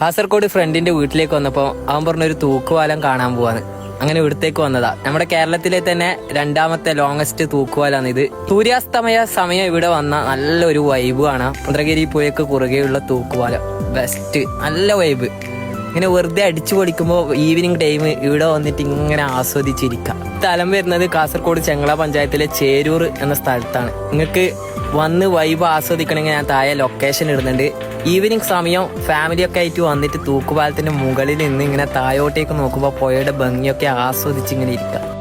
കാസർഗോഡ് ഫ്രണ്ടിന്റെ വീട്ടിലേക്ക് വന്നപ്പോൾ അവൻ പറഞ്ഞ ഒരു തൂക്കുവാലം കാണാൻ പോവാന്ന്. അങ്ങനെ ഇവിടത്തേക്ക് വന്നതാ. നമ്മുടെ കേരളത്തിലെ തന്നെ രണ്ടാമത്തെ ലോങ്സ്റ്റ് തൂക്കുവാലാണ് ഇത്. സൂര്യാസ്തമയ സമയം ഇവിടെ വന്ന നല്ലൊരു വൈബ് ആണ്. മുദ്രഗിരി പുഴയ്ക്ക് കുറുകെയുള്ള തൂക്കുവാലം ബെസ്റ്റ് നല്ല വൈബ് ഇങ്ങനെ വെറുതെ അടിച്ചു പൊളിക്കുമ്പോൾ ഈവനിങ് ടൈം ഇവിടെ വന്നിട്ട് ഇങ്ങനെ ആസ്വദിച്ചിരിക്കാം. സ്ഥലം വരുന്നത് കാസർഗോഡ് ചെങ്ങള പഞ്ചായത്തിലെ ചേരൂർ എന്ന സ്ഥലത്താണ്. നിങ്ങൾക്ക് വന്ന് വൈബ് ആസ്വദിക്കണമെങ്കിൽ ഞാൻ താഴെ ലൊക്കേഷൻ ഇടുന്നുണ്ട്. ഈവനിങ് സമയം ഫാമിലിയൊക്കെ ആയിട്ട് വന്നിട്ട് തൂക്കുപാലത്തിന്റെ മുകളിൽ നിന്ന് ഇങ്ങനെ താഴോട്ടേക്ക് നോക്കുമ്പോൾ പുഴയുടെ ഭംഗിയൊക്കെ ആസ്വദിച്ച് ഇങ്ങനെ ഇരിക്കാം.